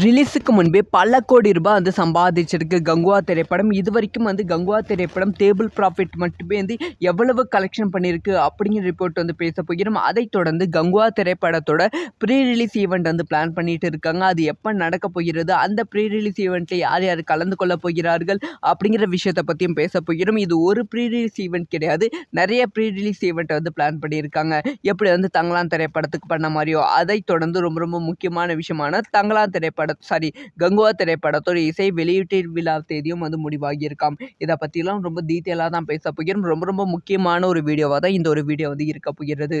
ரிலீஸுக்கு முன்பே பல கோடி ரூபாய் வந்து சம்பாதிச்சிருக்கு கங்குவா திரைப்படம். இது வரைக்கும் வந்து கங்குவா திரைப்படம் டேபிள் ப்ராஃபிட் மட்டுமே வந்து எவ்வளவு கலெக்ஷன் பண்ணியிருக்கு அப்படிங்கிற ரிப்போர்ட் வந்து பேச போகிறோம். அதைத் தொடர்ந்து கங்குவா திரைப்படத்தோட ப்ரீ ரிலீஸ் ஈவெண்ட் வந்து பிளான் பண்ணிட்டு இருக்காங்க. அது எப்போ நடக்க போகிறது அந்த ப்ரீ ரிலீஸ் ஈவெண்ட்டில் யார் யார் கலந்து கொள்ள போகிறார்கள் அப்படிங்கிற விஷயத்தை பற்றியும் பேச போகிறோம். இது ஒரு ப்ரீ ரிலீஸ் ஈவெண்ட் கிடையாது. நிறைய ப்ரீ ரிலீஸ் ஈவெண்ட்டை வந்து பிளான் பண்ணியிருக்காங்க. எப்படி வந்து தங்கலான் திரைப்படத்துக்கு பண்ண மாதிரியோ அதைத் தொடர்ந்து ரொம்ப ரொம்ப முக்கியமான விஷயமான தங்களான் திரைப்படம் சாரி கங்குவா திரைப்படத்தோட இசை வெளியீட்டு விழா தேதியும் வந்து முடிவாகியிருக்காம். இதை பற்றிலாம் ரொம்ப டீட்டெயிலாக தான் பேச போகிறோம். ரொம்ப ரொம்ப முக்கியமான ஒரு வீடியோவாக தான் இந்த ஒரு வீடியோ வந்து இருக்க போகிறது.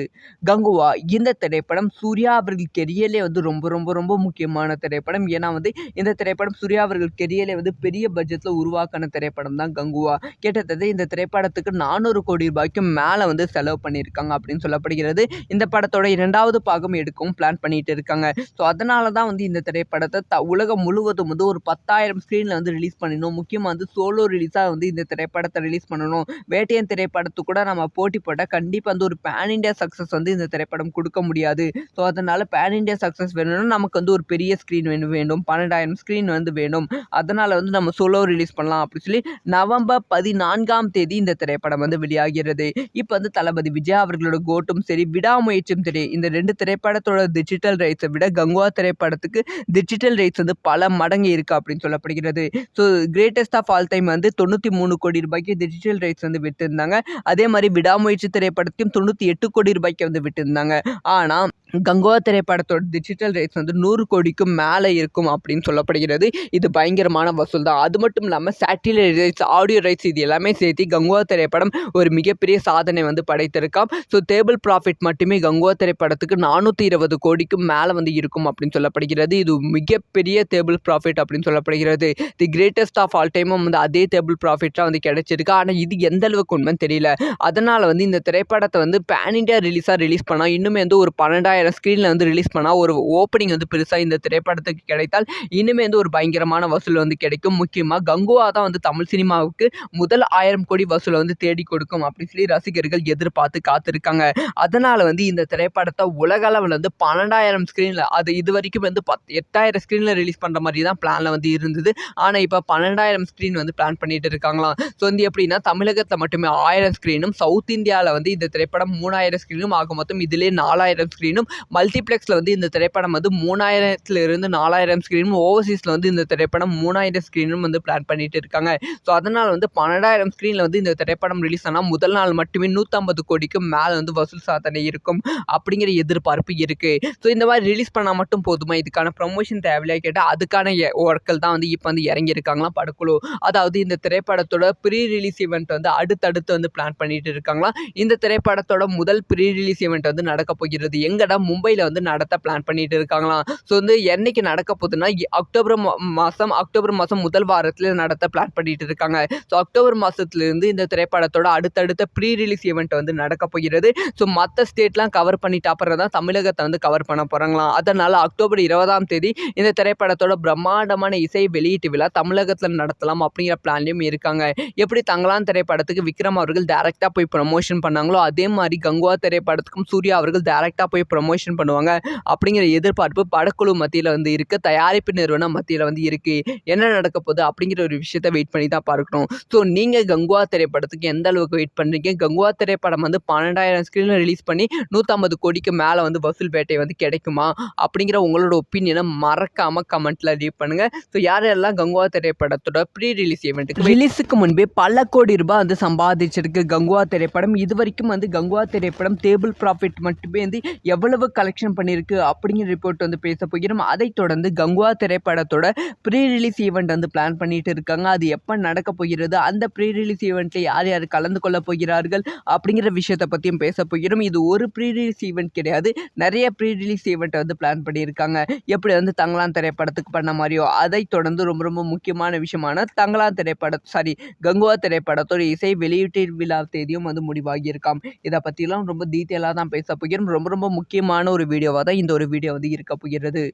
கங்குவா இந்த திரைப்படம் சூர்யா அவர்கள் கெரியலே வந்து ரொம்ப ரொம்ப ரொம்ப முக்கியமான திரைப்படம். ஏன்னா வந்து இந்த திரைப்படம் சூர்யா அவர்கள் கெரியலே வந்து பெரிய பட்ஜெட்டில் உருவாக்கின திரைப்படம் தான் கங்குவா. கிட்டத்தட்ட இந்த திரைப்படத்துக்கு நானூறு கோடி ரூபாய்க்கும் மேலே வந்து செலவு பண்ணியிருக்காங்க அப்படின்னு சொல்லப்படுகிறது. இந்த படத்தோட இரண்டாவது பாகம் எடுக்கவும் பிளான் பண்ணிட்டு இருக்காங்க. ஸோ அதனால தான் வந்து இந்த திரைப்படத்தை த உலகம் முழுவதும் வந்து ஒரு பத்தாயிரம் ஸ்க்ரீனில் வந்து ரிலீஸ் பண்ணணும் முக்கியமாக வந்து சோலோ ரிலீஸாக வந்து இந்த திரைப்படத்தை ரிலீஸ் பண்ணணும். வேட்டையன் திரைப்படத்துக்கு கூட நம்ம போட்டி போட்டால் கண்டிப்பாக வந்து ஒரு பேன் இண்டியா சக்ஸஸ் வந்து இந்த திரைப்படம் கொடுக்க முடியாது. ஸோ அதனால் பேன் இண்டியா சக்ஸஸ் வேணும்னா நமக்கு வந்து ஒரு பெரிய ஸ்க்ரீன் வேணும் வேண்டும். பன்னெண்டாயிரம் ஸ்க்ரீன் வந்து வேணும். அதனால் வந்து நம்ம சோலோ ரிலீஸ் பண்ணலாம் அப்படின்னு சொல்லி நவம்பர் பதினான்காம் தேதி இந்த திரைப்படம் வந்து வெளியாகிறது. இப்போ வந்து தளபதி விஜய் அவர்களோட கோட்டும் சரி விடாமுயற்சியும் சரி இந்த ரெண்டு திரைப்படத்தோட டிஜிட்டல் ரைட்ஸை விட கங்குவா திரைப்படத்துக்கு டிஜிட்டல் டிஜிட்டல் ரைட்ஸ் வந்து பல மடங்கு இருக்குது அப்படின்னு சொல்லப்படுகிறது. So greatest of all time வந்து தொண்ணூற்றி மூணு கோடி ரூபாய்க்கு டிஜிட்டல் ரைட்ஸ் வந்து விட்டுருந்தாங்க. அதே மாதிரி விடாமுயற்சி திரைப்படத்தையும் தொண்ணூற்றி எட்டு கோடி ரூபாய்க்கு வந்து விட்டுருந்தாங்க. ஆனால் கங்கோவா திரைப்படத்தோட டிஜிட்டல் ரேட்ஸ் வந்து நூறு கோடிக்கும் மேலே இருக்கும் அப்படின்னு சொல்லப்படுகிறது. இது பயங்கரமான வசூல் தான். அது மட்டும் இல்லாமல் சேட்டிலைட் ரைட்ஸ் ஆடியோ ரைட்ஸ் இது எல்லாமே சேர்த்து கங்கோவா திரைப்படம் ஒரு மிகப்பெரிய சாதனை வந்து படைத்திருக்காம். ஸோ டேபிள் ப்ராஃபிட் மட்டுமே கங்கோவா திரைப்படத்துக்கு நானூற்றி இருபது கோடிக்கும் மேலே வந்து இருக்கும் அப்படின்னு சொல்லப்படுகிறது. இது மிகப்பெரிய டேபிள் ப்ராஃபிட் அப்படின்னு சொல்லப்படுகிறது. தி கிரேட்டஸ்ட் ஆஃப் ஆல் டைமும் வந்து அதே டேபிள் ப்ராஃபிட்டாக வந்து கிடைச்சிருக்கு. ஆனால் இது எந்த அளவுக்கு உண்மைன்னு தெரியல. அதனால் வந்து இந்த திரைப்படத்தை வந்து பேன் இண்டியா ரிலீஸாக ரிலீஸ் பண்ணால் இன்னுமே வந்து ஒரு பன்னெண்டாயிரம் ஸ்க்ரீனில் வந்து ரிலீஸ் பண்ணால் ஒரு ஓப்பனிங் வந்து பெருசாக இந்த திரைப்படத்துக்கு கிடைத்தால் இன்னுமே வந்து ஒரு பயங்கரமான வசூல் வந்து கிடைக்கும். முக்கியமாக கங்குவா தான் வந்து தமிழ் சினிமாவுக்கு முதல் ஆயிரம் கோடி வசூலை வந்து தேடி கொடுக்கும் அப்படின்னு சொல்லி ரசிகர்கள் எதிர்பார்த்து காத்திருக்காங்க. அதனால் வந்து இந்த திரைப்படத்தை உலக அளவில் வந்து பன்னெண்டாயிரம் ஸ்க்ரீனில் அது இது வரைக்கும் வந்து பத் எட்டாயிரம் ஸ்க்ரீனில் ரிலீஸ் பண்ணுற மாதிரி தான் பிளானில் வந்து இருந்தது. ஆனால் இப்போ பன்னெண்டாயிரம் ஸ்க்ரீன் வந்து பிளான் பண்ணிட்டு இருக்காங்களாம். ஸோ வந்து எப்படின்னா தமிழகத்தில் மட்டுமே ஆயிரம் ஸ்க்ரீனும் சவுத் இந்தியாவில் வந்து இந்த திரைப்படம் மூணாயிரம் ஸ்க்ரீனும் ஆக மொத்தம் இதிலே நாலாயிரம் ஸ்க்ரீனும் மல்டிப்ளெக்ஸில் வந்து இந்த திரைப்படம் வந்து மூணாயிரத்துலேருந்து நாலாயிரம் ஸ்க்ரீனும் ஓவர்சீஸில் வந்து இந்த திரைப்படம் மூணாயிரம் ஸ்க்ரீனும் வந்து பிளான் பண்ணிட்டு இருக்காங்க. ஸோ அதனால் வந்து பன்னெண்டாயிரம் ஸ்க்ரீனில் வந்து இந்த திரைப்படம் ரிலீஸ் ஆனால் முதல் நாள் மட்டுமே நூற்றம்பது கோடிக்கு மேலே வந்து வசூல் சாதனை இருக்கும் அப்படிங்கிற எதிர்பார்ப்பு இருக்குது ஸோ இந்த மாதிரி ரிலீஸ் பண்ணால் மட்டும் போதுமா? இதுக்கான ப்ரமோஷன் தேவையில்லையா கேட்டால் அதுக்கான ஒர்க்கள் தான் வந்து இப்போ வந்து இறங்கியிருக்காங்களாம் படக்குழு. அதாவது இந்த திரைப்படத்தோட ப்ரீ ரிலீஸ் ஈவெண்ட் வந்து அடுத்தடுத்து வந்து பிளான் பண்ணிட்டு இருக்காங்களாம். இந்த திரைப்படத்தோட முதல் ப்ரீ ரிலீஸ் ஈவெண்ட் வந்து நடக்க போகிறது எங்கடா? மும்பையில் வந்து நடத்த பிளான் பண்ணிட்டு இருக்காங்களாம். ஸோ வந்து என்னைக்கு நடக்க போகுதுன்னா அக்டோபர் மா- மாதம் அக்டோபர் மாதம் முதல் வாரத்தில் நடத்த பிளான் பண்ணிட்டு இருக்காங்க. ஸோ அக்டோபர் மாதத்துலேருந்து இந்த திரைப்படத்தோட அடுத்தடுத்த ப்ரீ ரிலீஸ் ஈவெண்ட் வந்து நடக்க போகிறது. ஸோ மற்ற ஸ்டேட்லாம் கவர் பண்ணிட்டு அப்புறம் தான் தமிழகத்தை வந்து கவர் பண்ண போகிறாங்களாம் அதனால் அக்டோபர் இருபதாம் தேதி இந்த திரைப்படத்தோட பிரம்மாண்டமான இசை வெளியீட்டு விழா தமிழகத்தில் நடத்தலாம் அப்படிங்கிற பிளான்லையும் இருக்காங்க. எப்படி தங்களான் திரைப்படத்துக்கு விக்ரம் அவர்கள் டேரெக்டாக போய் ப்ரமோஷன் பண்ணாங்களோ அதே மாதிரி கங்குவா திரைப்படத்துக்கும் சூர்யா அவர்கள் டேரெக்டாக போய் ப்ரமோஷன் பண்ணுவாங்க அப்படிங்கிற எதிர்பார்ப்பு படக்குழு மத்தியில் வந்து இருக்குது தயாரிப்பு நிறுவனம் மத்தியில் வந்து இருக்குது என்ன நடக்க போகுது அப்படிங்கிற ஒரு விஷயத்தை வெயிட் பண்ணி தான் பார்க்கணும். ஸோ நீங்கள் கங்குவா திரைப்படத்துக்கு எந்த அளவுக்கு வெயிட் பண்ணுறீங்க கங்குவா திரைப்படம் வந்து பன்னெண்டாயிரம் ஸ்க்ரீனில் ரிலீஸ் பண்ணி நூற்றம்பது கோடிக்கு மேலே வந்து வசூல் பேட்டை வந்து கிடைக்குமா? அப்படிங்கிற உங்களோட ஒப்பீனியனை மறக்காமல் கமெண்ட்டில் லீவ் பண்ணுங்கள் ஸோ யாரெல்லாம் கங்குவா திரைப்படத்தோட ப்ரீ ரிலீஸ் ஈவெண்ட்டுக்கு ரிலீஸுக்கு முன்பே பல கோடி ரூபாய் வந்து சம்பாதிச்சிருக்கு கங்குவா திரைப்படம். இது வரைக்கும் வந்து கங்குவா திரைப்படம் டேபிள் ப்ராஃபிட் மட்டுமே வந்து எவ்வளவு கலெக்ஷன் பண்ணியிருக்கு அப்படிங்கிற ரிப்போர்ட் வந்து பேச போகிறோம். அதைத் தொடர்ந்து கங்குவா திரைப்படத்தோட ப்ரீ ரிலீஸ் ஈவெண்ட் வந்து பிளான் பண்ணிட்டு இருக்காங்க. அது எப்போ நடக்க போகிறது அந்த ப்ரீ ரிலீஸ் ஈவெண்ட்டில் யார் யார் கலந்து கொள்ள போகிறார்கள் அப்படிங்கிற விஷயத்தை பற்றியும் பேச போகிறோம். இது ஒரு ப்ரீ ரிலீஸ் ஈவெண்ட் கிடையாது. நிறைய ப்ரீ ரிலீஸ் ஈவெண்ட் வந்து பிளான் பண்ணியிருக்காங்க. எப்படி வந்து தங்க தங்களான் திரைப்படத்துக்கு பண்ண மாதிரியோ அதை தொடர்ந்து ரொம்ப ரொம்ப முக்கியமான விஷயமான தங்களான் திரைப்படம் சாரி கங்குவா திரைப்படத்தோட இசை வெளியீட்டு விழா தேதியும் வந்து முடிவாகியிருக்காம். இதை பற்றிலாம் ரொம்ப டீட்டெயிலாக தான் பேச போகிறோம். ரொம்ப ரொம்ப முக்கியமான ஒரு வீடியோவாக தான் இந்த ஒரு வீடியோ வந்து இருக்க போகிறது.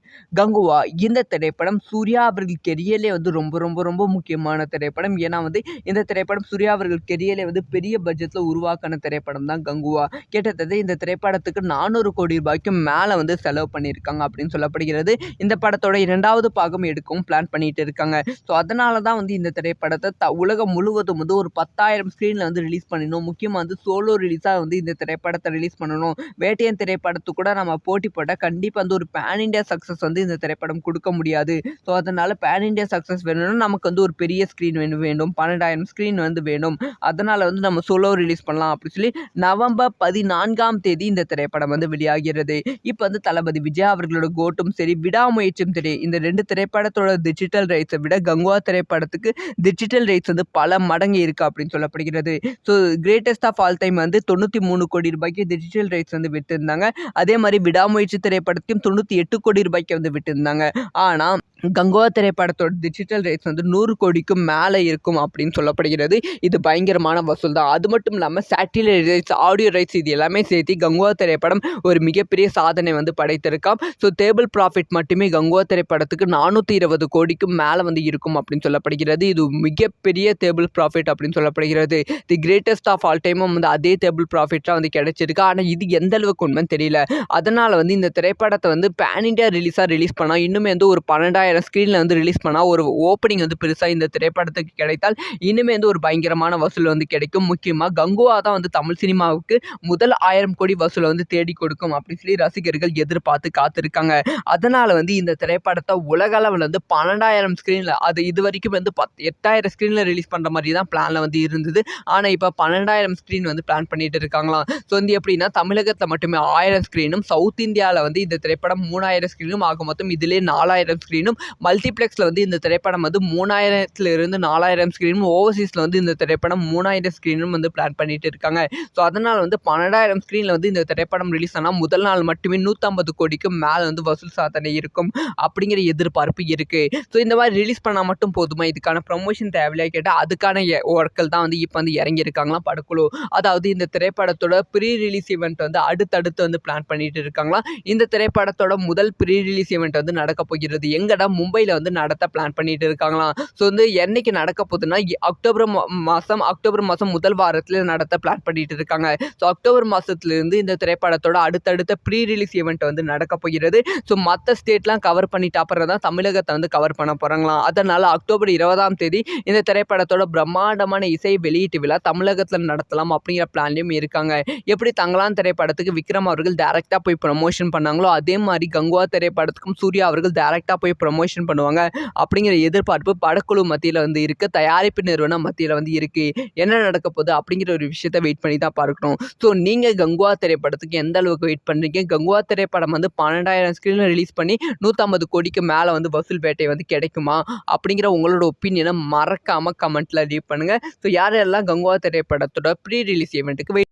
கங்குவா இந்த திரைப்படம் சூர்யா அவர்கள் கெரியலே வந்து ரொம்ப ரொம்ப ரொம்ப முக்கியமான திரைப்படம். ஏன்னா வந்து இந்த திரைப்படம் சூர்யா அவர்கள் கெரியலே வந்து பெரிய பட்ஜெட்டில் உருவாக்கின திரைப்படம் தான் கங்குவா. கிட்டத்தட்ட இந்த திரைப்படத்துக்கு நானூறு கோடி ரூபாய்க்கு மேலே வந்து செலவு பண்ணியிருக்காங்க அப்படின்னு சொல்லப்படுகிறது. இந்த படத்தோட இரண்டாவது பாகம் எடுக்கவும் பிளான் பண்ணிட்டு இருக்காங்க. ஸோ அதனால தான் வந்து இந்த திரைப்படத்தை த உலகம் முழுவதும் வந்து ஒரு பத்தாயிரம் ஸ்க்ரீனில் வந்து ரிலீஸ் பண்ணணும் முக்கியமாக வந்து சோலோ ரிலீஸாக வந்து இந்த திரைப்படத்தை ரிலீஸ் பண்ணணும். வேட்டையன் திரைப்படத்து கூட நம்ம போட்டி போட்டால் கண்டிப்பாக வந்து ஒரு பேன் இண்டியா சக்ஸஸ் வந்து இந்த திரைப்படம் கொடுக்க முடியாது. ஸோ அதனால் பேன் இண்டியா சக்ஸஸ் வேணும்னா நமக்கு வந்து ஒரு பெரிய ஸ்க்ரீன் வேணும் வேண்டும். பன்னெண்டாயிரம் ஸ்க்ரீன் வந்து வேணும். அதனால் வந்து நம்ம சோலோ ரிலீஸ் பண்ணலாம் அப்படின்னு சொல்லி நவம்பர் பதினான்காம் தேதி இந்த திரைப்படம் வந்து வெளியாகிறது. இப்போ வந்து தளபதி விஜய் அவர்களோட கோட்டும் சரி விடாமுயற்சியும் சரி இந்த ரெண்டு திரைப்படத்தோட டிஜிட்டல் ரைட்ஸை விட கங்குவா திரைப்படத்துக்கு டிஜிட்டல் ரைட்ஸ் வந்து பல மடங்கு இருக்குது அப்படின்னு சொல்லப்படுகிறது. So greatest of all time வந்து தொண்ணூற்றி மூணு கோடி ரூபாய்க்கு டிஜிட்டல் ரைட்ஸ் வந்து விட்டுருந்தாங்க அதே மாதிரி விடாமுயற்சி திரைப்படத்தையும் தொண்ணூற்றி எட்டு கோடி ரூபாய்க்கு வந்து விட்டுருந்தாங்க ஆனால் கங்கோவா திரைப்படத்தோட டிஜிட்டல் ரைட்ஸ் வந்து நூறு கோடிக்கும் மேலே இருக்கும் அப்படின்னு சொல்லப்படுகிறது. இது பயங்கரமான வசூல் தான் அது மட்டும் இல்லாமல் சேட்டிலைட் ரைட்ஸ் ஆடியோ ரைட்ஸ் இது எல்லாமே சேர்த்து கங்கோவா திரைப்படம் ஒரு மிகப்பெரிய சாதனை வந்து படைத்திருக்காம். ஸோ டேபிள் ப்ராஃபிட் மட்டுமே கங்கோவா திரைப்படத்துக்கு நானூற்றி இருபது கோடிக்கும் மேலே வந்து இருக்கும் அப்படின்னு சொல்லப்படுகிறது. இது மிகப்பெரிய டேபிள் ப்ராஃபிட் அப்படின்னு சொல்லப்படுகிறது. தி கிரேட்டஸ்ட் ஆஃப் ஆல் டைமும் வந்து அதே டேபிள் ப்ராஃபிட்டாக வந்து கிடைச்சிருக்கு. ஆனால் இது எந்த அளவுக்கு உண்மைன்னு தெரியல. அதனால் வந்து இந்த திரைப்படத்தை வந்து பேன் இண்டியா ரிலீஸாக ரிலீஸ் பண்ணால் இன்னுமே வந்து ஒரு பன்னெண்டாயிரம் ஸ்க்ரீனில் வந்து ரிலீஸ் பண்ணால் ஒரு ஓப்பனிங் வந்து பெருசாக இந்த திரைப்படத்துக்கு கிடைத்தால் இன்னுமே வந்து ஒரு பயங்கரமான வசூல் வந்து கிடைக்கும். முக்கியமாக கங்குவா தான் வந்து தமிழ் சினிமாவுக்கு முதல் ஆயிரம் கோடி வசூலை வந்து தேடி கொடுக்கும் அப்படின்னு சொல்லி ரசிகர்கள் எதிர்பார்த்து காத்திருக்காங்க. அதனால் வந்து இந்த திரைப்படத்தை உலக அளவில் வந்து பன்னெண்டாயிரம் ஸ்க்ரீனில் அது இது வரைக்கும் வந்து பத் எட்டாயிரம் ஸ்க்ரீனில் ரிலீஸ் பண்ணுற மாதிரி தான் பிளானில் வந்து இருந்தது. ஆனால் இப்போ பன்னெண்டாயிரம் ஸ்க்ரீன் வந்து பிளான் பண்ணிட்டு இருக்காங்களாம். ஸோ வந்து எப்படின்னா தமிழகத்தில் மட்டுமே ஆயிரம் ஸ்க்ரீனும் சவுத் இந்தியாவில் வந்து இந்த திரைப்படம் மூணாயிரம் ஸ்க்ரீனும் ஆக மொத்தம் இதிலே நாலாயிரம் ஸ்க்ரீனும் மல்டிப்ளெக்ஸில் வந்து இந்த திரைப்படம் வந்து மூணாயிரத்துலேருந்து நாலாயிரம் ஸ்க்ரீனும் ஓவர்சீஸில் வந்து இந்த திரைப்படம் மூணாயிரம் ஸ்க்ரீனும் வந்து பிளான் பண்ணிட்டு இருக்காங்க. ஸோ அதனால் வந்து பன்னெண்டாயிரம் ஸ்க்ரீனில் வந்து இந்த திரைப்படம் ரிலீஸ் ஆனால் முதல் நாள் மட்டுமே நூற்றம்பது கோடிக்கு மேலே வந்து வசூல் சாதனை இருக்கும் அப்படிங்கிற எதிர்பார்ப்பு இருக்குது ஸோ இந்த மாதிரி ரிலீஸ் பண்ணால் மட்டும் போதுமா? இதுக்கான ப்ரொமோஷன் தேவையில்லையா? கேட்டால் அதுக்கான ஒர்க்கள் தான் வந்து இப்போ வந்து இறங்கியிருக்காங்களாம் படக்குழு. அதாவது இந்த திரைப்படத்தோட ப்ரீ ரிலீஸ் ஈவெண்ட் வந்து அடுத்தடுத்து வந்து பிளான் பண்ணிட்டு இருக்காங்களாம். இந்த திரைப்படத்தோட முதல் ப்ரீ ரிலீஸ் ஈவெண்ட் வந்து நடக்க போகிறது எங்கடா? மும்பையில் வந்து நடத்த பிளான் பண்ணிட்டு இருக்காங்களாம். ஸோ வந்து என்னைக்கு நடக்க போகுதுன்னா அக்டோபர் மா- மாதம் அக்டோபர் மாதம் முதல் வாரத்தில் நடத்த பிளான் பண்ணிட்டு இருக்காங்க. ஸோ அக்டோபர் மாதத்துலேருந்து இந்த திரைப்படத்தோட அடுத்தடுத்த ப்ரீ ரிலீஸ் ஈவெண்ட் வந்து நடக்க போகிறது. ஸோ மற்ற ஸ்டேட்லாம் கவர் பண்ணிட்டு அப்புறம் தான் தமிழகத்தை வந்து கவர் பண்ண போகிறாங்களாம் அதனால் அக்டோபர் இருபதாம் தேதி இந்த திரைப்படத்தோட பிரம்மாண்டமான இசை வெளியீட்டு விழா தமிழகத்தில் நடத்தலாம் அப்படிங்கிற பிளான்லையும் இருக்காங்க. எப்படி தங்களான் திரைப்படத்துக்கு விக்ரம் அவர்கள் டேரெக்டாக போய் ப்ரமோஷன் பண்ணாங்களோ அதே மாதிரி கங்குவா திரைப்படத்துக்கும் சூர்யா அவர்கள் டேரெக்டாக போய் ப்ரமோஷன் பண்ணுவாங்க. அப்படிங்கிற எதிர்பார்ப்பு படக்குழு மத்தியில் வந்து இருக்குது தயாரிப்பு நிறுவனம் மத்தியில் வந்து இருக்குது என்ன நடக்க போகுது அப்படிங்கிற ஒரு விஷயத்தை வெயிட் பண்ணி தான் பார்க்கணும். ஸோ நீங்கள் கங்குவா திரைப்படத்துக்கு எந்த அளவுக்கு வெயிட் பண்ணுறீங்க கங்குவா திரைப்படம் வந்து பன்னெண்டாயிரம் ஸ்க்ரீனில் ரிலீஸ் பண்ணி நூற்றம்பது கோடிக்கு மேலே வந்து வசூல் பேட்டை வந்து கிடைக்குமா? அப்படிங்கிற உங்களோட ஒப்பீனியனை மறக்காமல் கமெண்ட்டில் லீவ் பண்ணுங்கள் ஸோ யார் யாரெல்லாம் கங்குவா திரைப்படத்தோட ப்ரீ ரிலீஸ் ஈவெண்ட்டுக்கு வெயிட்